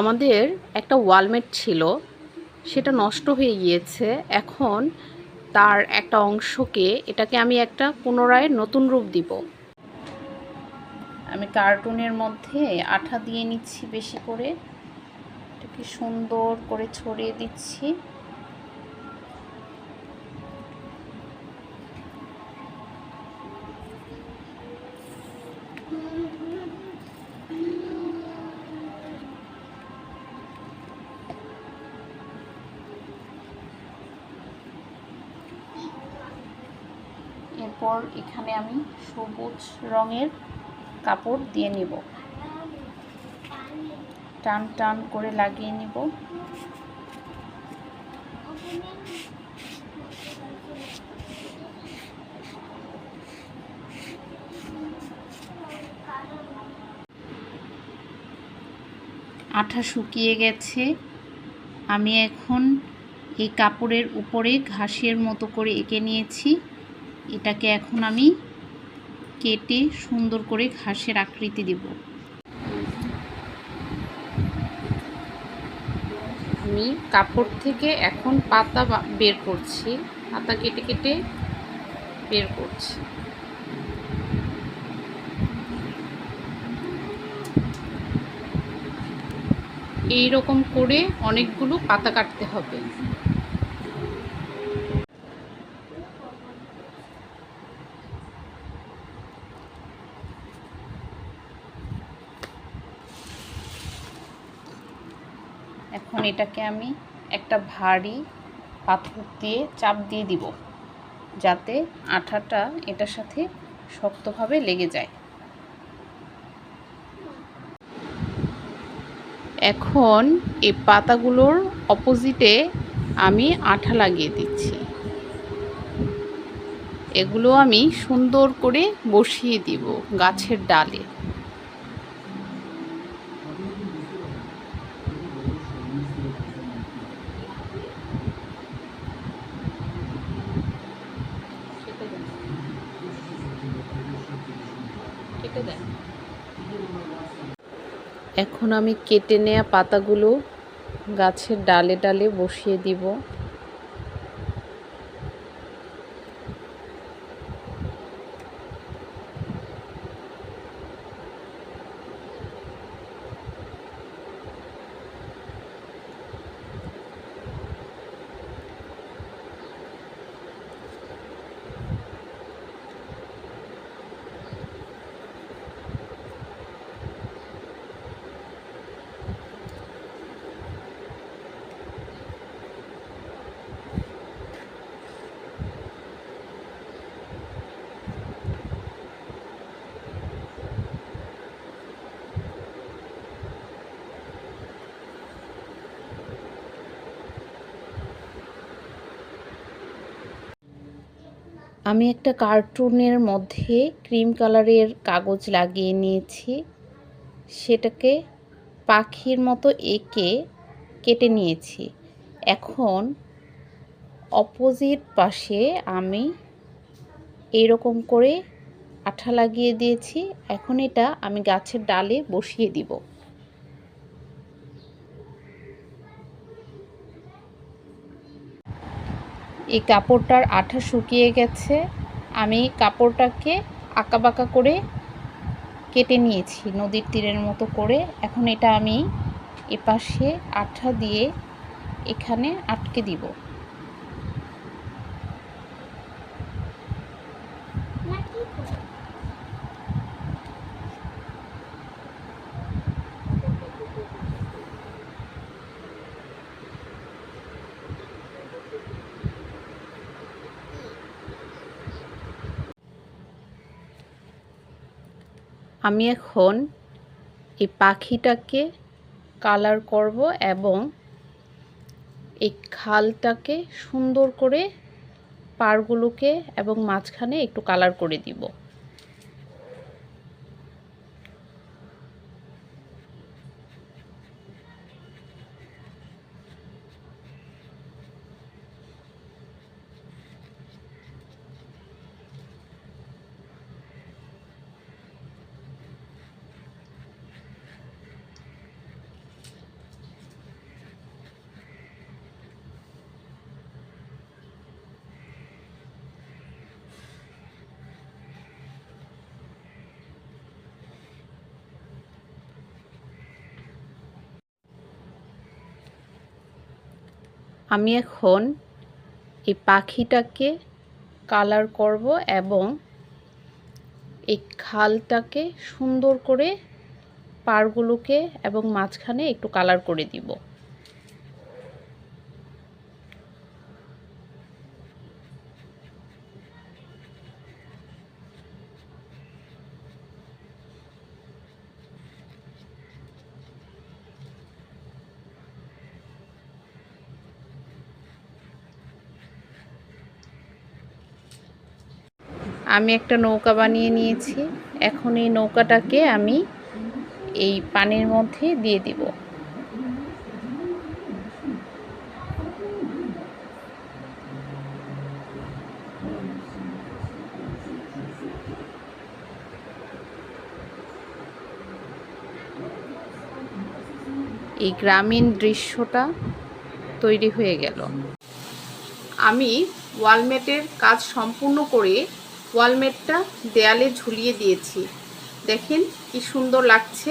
আমাদের একটা ওয়ালমেট ছিল, সেটা নষ্ট হয়ে গিয়েছে। এখন তার একটা অংশকে এটাকে আমি একটা পুনরায় নতুন রূপ দিব। আমি কার্টুনের মধ্যে আঠা দিয়ে নিচ্ছি বেশি করে। এটাকে সুন্দর করে ছড়িয়ে দিচ্ছি। এরপর এখানে আমি সবুজ রঙের কাপড় দিয়ে নিব। টান টান করে লাগিয়ে নিব। আঠা শুকিয়ে গেছে। আমি এখন এই কাপড়ের উপরে ঘাসের মতো করে এঁকে নিয়েছি। এটাকে এখন আমি কেটে সুন্দর করে ঘাসের আকৃতি দেব। আমি কাপড় থেকে এখন পাতা বের করছি, পাতা কেটে কেটে বের করছি। এই রকম করে অনেকগুলো পাতা কাটতে হবে। এখন এটাকে আমি একটা ভারী পাথর দিয়ে চাপ দিয়ে দিব, যাতে আঠাটা এটার সাথে শক্তভাবে লেগে যায়। এখন এই পাতাগুলোর অপোজিটে আমি আঠা লাগিয়ে দিচ্ছি। এগুলো আমি সুন্দর করে বসিয়ে দিব গাছের ডালে। এখন আমি কেটে নেওয়া পাতাগুলো গাছের ডালে ডালে বসিয়ে দিব। আমি একটা কার্টুনের মধ্যে ক্রিম কালারের কাগজ লাগিয়ে নিয়েছি। সেটাকে পাখির মতো এঁকে কেটে নিয়েছি। এখন অপোজিট পাশে আমি এইরকম করে আঠা লাগিয়ে দিয়েছি। এখন এটা আমি গাছের ডালে বসিয়ে দিব। এই কাপড়টার আঠা শুকিয়ে গেছে। আমি কাপড়টাকে আঁকাবাঁকা করে কেটে নিয়েছি নদীর তীরের মতো করে। এখন এটা আমি এপাশে আঠা দিয়ে এখানে আটকে দিব। আমি এখন এই পাখিটাকে কালার করব এবং এই খালটাকে সুন্দর করে পাড়গুলোকে এবং মাঝখানে একটু কালার করে দিব। আমি এখন এই পাখিটাকে কালার করব এবং এই খালটাকে সুন্দর করে পাড়গুলোকে এবং মাঝখানে একটু কালার করে দিব। আমি একটা নৌকা বানিয়ে নিয়েছি। এখন এই নৌকাটাকে আমি এই পানির মধ্যে দিয়ে দিব। এই গ্রামীণ দৃশ্যটা তৈরি হয়ে গেল। আমি ওয়ালমেটের কাজ সম্পূর্ণ করে ওয়ালমেটটা দেয়ালে ঝুলিয়ে দিয়েছি। দেখেন কি সুন্দর লাগছে।